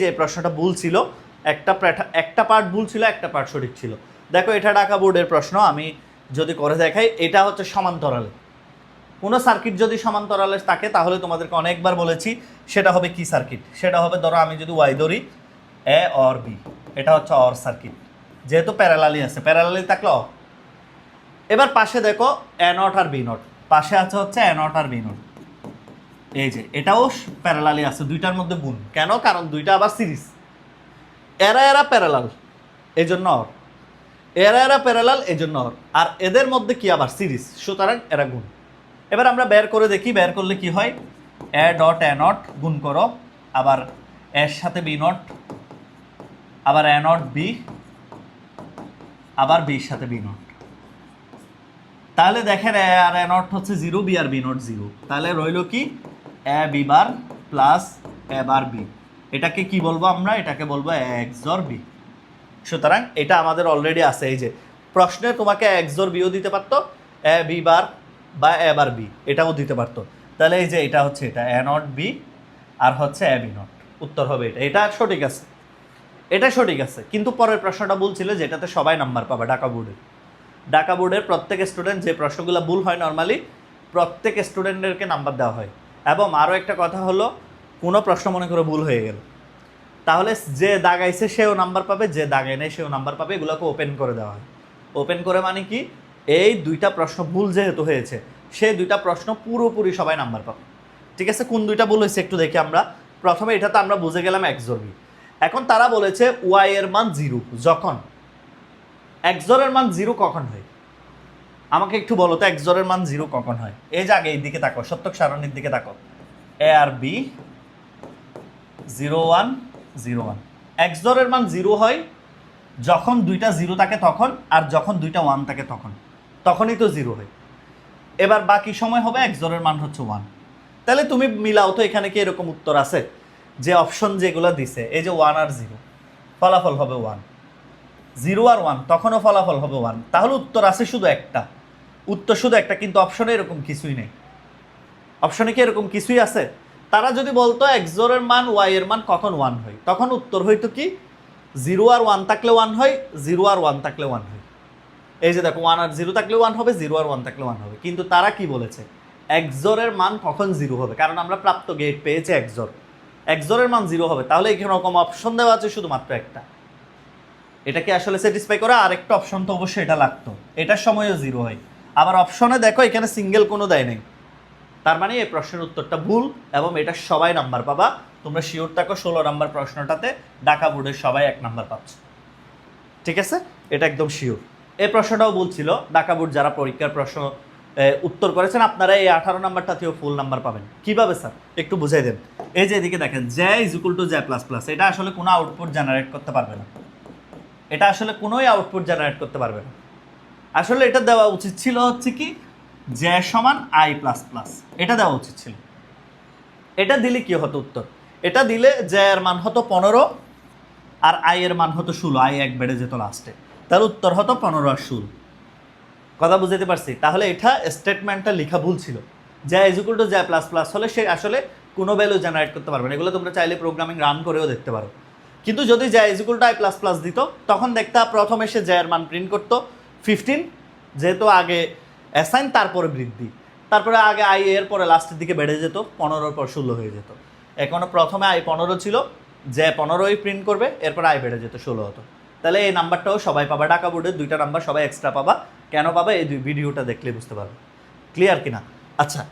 যে প্রশ্নটা ভুল ছিল, একটা একটা পার্ট ভুল ছিল, একটা পার্ট সঠিক ছিল। দেখো, এটা ঢাকা বোর্ডের প্রশ্ন, আমি যদি করে দেখাই, এটা হচ্ছে সমান্তরালে। কোনো সার্কিট যদি সমান্তরালে থাকে, তাহলে তোমাদেরকে অনেকবার বলেছি, সেটা হবে কি সার্কিট সেটা হবে, ধরো, আমি যদি ওয়াই ধরি এ অর বি এটা হচ্ছে অর সার্কিট যেহেতু প্যারালালি আছে প্যারালালি থাকলে এবার পাশে দেখো এ নট আর বি নট পাশে আছে হচ্ছে এ নট আর বি নট এই যে, এটাও প্যারালালি আছে, দুইটার মধ্যে গুণ কেন? কারণ দুইটা আবার সিরিজ এরা এরা প্যারালাল এই জন্য অর এরা এরা প্যারালাল এই জন্য অর আর এদের মধ্যে কি আবার সিরিজ সুতরাং এরা গুণ। এবার আমরা বের করে দেখি, বের করলে কি হয়? এ ডট, এ নট, গুণ করো। আবার এর সাথে বি নট, আবার এ নট, বি, আবার বির সাথে বি নট। তাহলে দেখেন এ আর এ নট হচ্ছে জিরো, বি আর বি নট জিরো। তাহলে রইল কি? A, B bar plus A bar B. এটাকে কি বলব আমরা? এটাকে বলব এক্সর বি। সুতরাং এটা আমাদের অলরেডি আছে। এই যে, প্রশ্নে তোমাকে এক্সর বিও দিতে পারতো, এ বি বার বা এ বার বি, এটাও দিতে পারতো। তাহলে এই যে এটা হচ্ছে এটা, এ নট বি আর হচ্ছে এ বি নট। উত্তর হবে এটা। এটা সঠিক আছে। এটা সঠিক আছে। কিন্তু পরের প্রশ্নটা বলছিল যেটাতে সবাই নাম্বার পাবে, ঢাকা বোর্ডে। ঢাকা বোর্ডের প্রত্যেক স্টুডেন্ট যে প্রশ্নগুলো ভুল হয় নর্মালি প্রত্যেক স্টুডেন্টদেরকে নাম্বার দেওয়া হয়। এবং আরও একটা কথা হলো, কোনো প্রশ্ন মনে করে ভুল হয়ে গেল। তাহলে যে দাগাইছে সেও নাম্বার পাবে, যে দাগায় নেই সেও নাম্বার পাবে, এগুলোকে ওপেন করে দেওয়া হয়। ওপেন করে মানে কি? এই দুইটা প্রশ্ন ভুল যেহেতু হয়েছে সে দুইটা প্রশ্ন পুরোপুরি সবাই নাম্বার পাবে। ঠিক আছে? কোন দুইটা ভুল হয়েছে একটু দেখি আমরা। প্রথমে এটা তো আমরা বুঝে গেলাম একজোরবি এখন তারা বলেছে ওয়াই এর মান জিরো যখন। একজোরের মান জিরো কখন হয়? আমাকে একটু বলো তো একজোরের মান জিরো কখন হয়? এই যে আগে এই দিকে তাকো সত্যক সারণীর দিকে তাকো A R B zero one zero one এক্সজরের মান জিরো হয় যখন দুইটা জিরো থাকে তখন, আর যখন দুইটা ওয়ান থাকে তখন। তখনই তো জিরো হয়। এবার বাকি সময় হবে এক্সজরের মান হচ্ছে ওয়ান তাহলে তুমি মিলাও তো, এখানে কি এরকম উত্তর আছে? যে অপশন যেগুলো দিছে, এই যে ওয়ান আর জিরো ফলাফল হবে ওয়ান জিরো আর ওয়ান তখনও ফলাফল হবে ওয়ান তাহলে উত্তর আছে শুধু একটা। উত্তর শুধু একটা, কিন্তু অপশনে এরকম কিছুই নেই। অপশনে কি এরকম কিছুই আছে? তারা যদি বলতো এক্সোরের মান ওয়াই এর মান কখন ওয়ান হয়? তখন উত্তর হইতো কি? জিরো আর ওয়ান থাকলে ওয়ান হয় জিরো আর ওয়ান থাকলে ওয়ান হয়। এই যে দেখো ওয়ান আর জিরো থাকলে ওয়ান হবে জিরো আর ওয়ান থাকলে ওয়ান হবে। কিন্তু তারা কি বলেছে? এক্সোরের মান কখন জিরো হবে? কারণ আমরা প্রাপ্ত গেট পেয়েছি এক্সোর এক্সোরের মান জিরো হবে। তাহলে এখানে রকম অপশন দেওয়া আছে শুধুমাত্র একটা। এটাকে আসলে স্যাটিসফাই করে? আরেকটা অপশন তো অবশ্যই এটা লাগতো। এটার সময়ও জিরো হয়। আবার অপশনে দেখো, এখানে সিঙ্গেল কোনো দেয় নেই। তার মানে এই প্রশ্নের উত্তরটা ভুল এবং এটা সবাই নাম্বার পাবা। তোমরা শিওর থাকো ষোলো নাম্বার প্রশ্নটাতে ঢাকা বোর্ডের সবাই এক নাম্বার পাচ্ছ। ঠিক আছে? এটা একদম শিওর এই প্রশ্নটাও বলছিল ঢাকা বোর্ড যারা পরীক্ষার প্রশ্ন উত্তর করেছেন, আপনারা এই আঠারো নাম্বারটাতেও ফুল নাম্বার পাবেন। কীভাবে, স্যার? একটু বুঝাই দেন। এই যে এদিকে দেখেন J is equal to J plus plus এটা আসলে কোনো আউটপুট জেনারেট করতে পারবে না। এটা আসলে কোনোই আউটপুট জেনারেট করতে পারবে না। আসলে এটা দেওয়া উচিত ছিল হচ্ছে কি জে সমান আই প্লাস প্লাস এটা দেওয়া উচিত ছিল। এটা দিলে কি হতো উত্তর? এটা দিলে জে এর মান হতো পনেরো আর আই এর মান হতো ষোলো। আই এক বেড়ে যেত লাস্টে তার উত্তর হতো পনেরো আর ষোলো। কথা বুঝতে পারছি? তাহলে এটা স্টেটমেন্টটা লেখা ভুল ছিল। J is equal to J plus plus হলে সে আসলে কোনো ভ্যালু জেনারেট করতে পারবে না। এগুলো তোমরা চাইলে প্রোগ্রামিং রান করেও দেখতে পারো। কিন্তু যদি J is equal to I plus plus দিত, তখন দেখতা প্রথমে সে জয়ের মান প্রিন্ট করতো। ফিফটিন, যেহেতু আগে অ্যাসাইন তারপরে বৃদ্ধি। তারপরে আগে আই এর পরে লাস্টের দিকে বেড়ে যেত, পনেরোর পর ষোলো হয়ে যেত। এখনও প্রথমে আই পনেরো ছিল, যে পনেরোই প্রিন্ট করবে, এরপর আই বেড়ে যেত, ষোলো হতো। তাহলে এই নাম্বারটাও সবাই পাবা, ঢাকা বোর্ডের দুইটা নাম্বার সবাই এক্সট্রা পাবা। কেন পাবা? এই দুই ভিডিওটা দেখলে বুঝতে পারবে। ক্লিয়ার কিনা? আচ্ছা